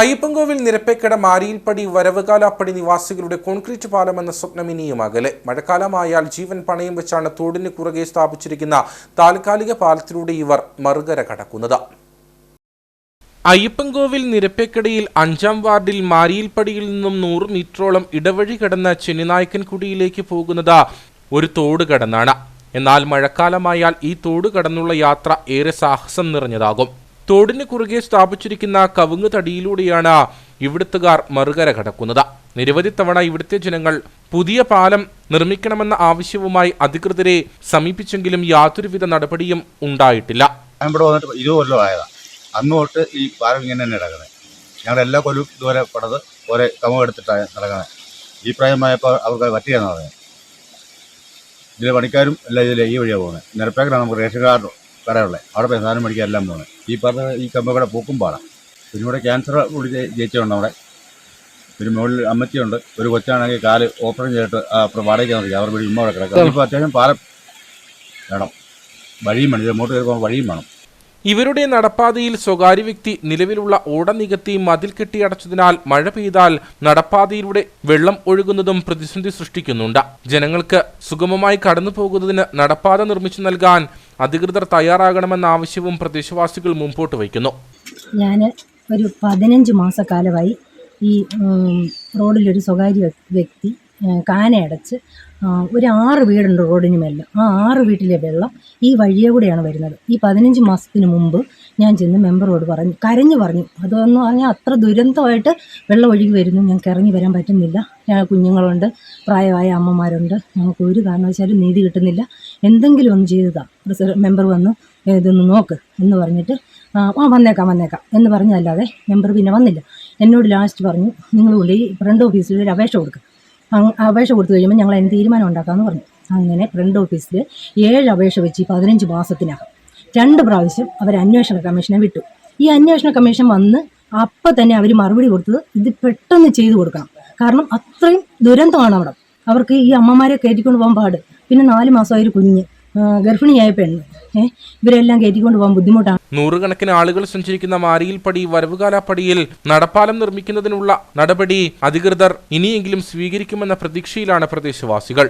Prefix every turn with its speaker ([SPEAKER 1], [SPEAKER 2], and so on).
[SPEAKER 1] അയ്യപ്പൻകോവിൽ നിരപ്പേക്കട മാരിയിൽപ്പടി വരവുകാലാപ്പടി നിവാസികളുടെ കോൺക്രീറ്റ് പാലം എന്ന സ്വപ്നം ഇനിയും അകലെ. മഴക്കാലമായാൽ ജീവൻ പണയം വെച്ചാണ് തോടിന് കുറുകെ സ്ഥാപിച്ചിരിക്കുന്ന താൽക്കാലിക പാലത്തിലൂടെ ഇവർ മറുകര കടക്കുന്നത്. അയ്യപ്പൻകോവിൽ നിരപ്പേക്കടയിൽ അഞ്ചാം വാർഡിൽ മാരിയിൽപ്പടിയിൽ നിന്നും നൂറ് മീറ്ററോളം ഇടവഴി കടന്ന ചെന്നിനായ്ക്കൻകുടിയിലേക്ക് പോകുന്നത് ഒരു തോട് കടന്നാണ്. എന്നാൽ മഴക്കാലമായാൽ ഈ തോട് കടന്നുള്ള യാത്ര ഏറെ സാഹസം നിറഞ്ഞതാകും. തോടിന് കുറുകെ സ്ഥാപിച്ചിരിക്കുന്ന കവുങ്ങ് തടിയിലൂടെയാണ് ഇവിടുത്തുകാർ മറുകര കടക്കുന്നത്. നിരവധി തവണ ഇവിടുത്തെ ജനങ്ങൾ പുതിയ പാലം നിർമ്മിക്കണമെന്ന ആവശ്യവുമായി അധികൃതരെ സമീപിച്ചെങ്കിലും യാതൊരുവിധ നടപടിയും ഉണ്ടായിട്ടില്ല.
[SPEAKER 2] ഇവിടെ വന്നിട്ട് ഇരുപത് കൊല്ലമായതാണ് അന്ന് ഈ പാലം ഇങ്ങനെ തന്നെ നടക്കുന്നത് ഞങ്ങളുടെ എല്ലാ കൊല്ലവും ഇതുവരെ പടത് ഒരേ കമം എടുത്തിട്ടാണ് നടക്കുന്നത് ഈ പ്രായമായപ്പോൾ അവർക്ക് പറ്റിയെന്ന് പറഞ്ഞത് ഇതിലെ പണിക്കാരും എല്ലാം ഇതിലെ ഈ വഴിയാണ് പോകുന്നത് നിരപ്പേക്കലാണ് നമുക്ക് റേഷൻ കാർഡ് കടയുള്ളത് അവിടെ പോയി സാധനം മേടിക്കാൻ എല്ലാം പോകുന്നത് ഈ പറഞ്ഞ ഈ കമ്പക്കട പൂക്കും പാടാം. പിന്നെ ഇവിടെ ക്യാൻസർ കൂടി ജയിച്ചുണ്ട് അവിടെ. പിന്നെ മുകളിൽ അമ്മച്ചിയുണ്ട്. ഒരു കൊച്ചാണെങ്കിൽ കാൽ ഓപ്പറേഷൻ ചെയ്തിട്ട് അപ്പുറം വാടകയ്ക്ക് നോക്കി അവർ വീട് ഉമ്മ അവിടെ കിടക്കുക ഇപ്പോൾ അത്യാവശ്യം പാലം വേണം. വഴിയും വേണം. ഇത് അങ്ങോട്ട് കയറുമ്പോൾ വഴിയും വേണം.
[SPEAKER 1] ഇവരുടെ നടപ്പാതയിൽ സ്വകാര്യ വ്യക്തി നിലവിലുള്ള ഓട നികത്തി മതിൽ കെട്ടിയടച്ചതിനാൽ മഴ പെയ്താൽ നടപ്പാതയിലൂടെ വെള്ളം ഒഴുകുന്നതും പ്രതിസന്ധി സൃഷ്ടിക്കുന്നുണ്ട്. ജനങ്ങൾക്ക് സുഗമമായി കടന്നു പോകുന്നതിന് നടപ്പാത നിർമ്മിച്ചു നൽകാൻ അധികൃതർ തയ്യാറാകണമെന്ന ആവശ്യവും പ്രദേശവാസികൾ മുമ്പോട്ട് വയ്ക്കുന്നു.
[SPEAKER 3] ഞാൻ ഒരു പതിനഞ്ച് മാസക്കാലമായി ഈ റോഡിലൊരു സ്വകാര്യ വ്യക്തി കാനയടച്ച് ഒരു ആറ് വീടുണ്ട് റോഡിന് മേലിൽ ആ ആറ് വീട്ടിലെ വെള്ളം ഈ വഴിയെ കൂടെയാണ് വരുന്നത്. ഈ പതിനഞ്ച് മാസത്തിന് മുമ്പ് ഞാൻ ചെന്ന് മെമ്പറോട് പറഞ്ഞു കരഞ്ഞു പറഞ്ഞു അതെന്ന് പറഞ്ഞാൽ അത്ര ദുരന്തമായിട്ട് വെള്ളം ഒഴുകി വരുന്നു ഞങ്ങൾക്ക് ഇറങ്ങി വരാൻ പറ്റുന്നില്ല. കുഞ്ഞുങ്ങളുണ്ട് പ്രായമായ അമ്മമാരുണ്ട് ഞങ്ങൾക്ക് ഒരു കാരണവശാലും നീതി കിട്ടുന്നില്ല. എന്തെങ്കിലും ഒന്ന് ചെയ്തതാണ് മെമ്പർ വന്ന് ഇതൊന്ന് നോക്ക് എന്ന് പറഞ്ഞിട്ട് ആ വന്നേക്കാം വന്നേക്കാം എന്ന് പറഞ്ഞതല്ലാതെ മെമ്പർ പിന്നെ വന്നില്ല. എന്നോട് ലാസ്റ്റ് പറഞ്ഞു നിങ്ങൾ കൊണ്ട് ഈ ഫ്രണ്ട് ഓഫീസിൽ ഒരു അപേക്ഷ കൊടുക്കുക അപേക്ഷ കൊടുത്തു കഴിയുമ്പോൾ ഞങ്ങൾ അതിന് തീരുമാനം ഉണ്ടാക്കാമെന്ന് പറഞ്ഞു. അങ്ങനെ ഫ്രണ്ട് ഓഫീസിൽ ഏഴ് അപേക്ഷ വെച്ച് പതിനഞ്ച് മാസത്തിനകം രണ്ട് പ്രാവശ്യം അവർ അന്വേഷണ കമ്മീഷനെ വിട്ടു. ഈ അന്വേഷണ കമ്മീഷൻ വന്ന് അപ്പം തന്നെ അവർ മറുപടി കൊടുത്തത് ഇത് പെട്ടെന്ന് ചെയ്തു കൊടുക്കണം. കാരണം അത്രയും ദുരന്തമാണ് അവിടെ. അവർക്ക് ഈ അമ്മമാരെ കയറ്റിക്കൊണ്ട് പോകാൻ പാട്. പിന്നെ നാല് മാസമായ ഒരു കുഞ്ഞ്. ഗർഭിണിയായ പെണ്ണ്. ഇവരെല്ലാം കയറ്റിക്കൊണ്ട് പോകാൻ ബുദ്ധിമുട്ടാണ്.
[SPEAKER 1] നൂറുകണക്കിന് ആളുകൾ സഞ്ചരിക്കുന്ന മാരിയിൽപ്പടി വരവുകാലപ്പടിയിൽ നടപ്പാലം നിർമ്മിക്കുന്നതിനുള്ള നടപടി അധികൃതർ ഇനിയെങ്കിലും സ്വീകരിക്കുമെന്ന പ്രതീക്ഷയിലാണ് പ്രദേശവാസികൾ.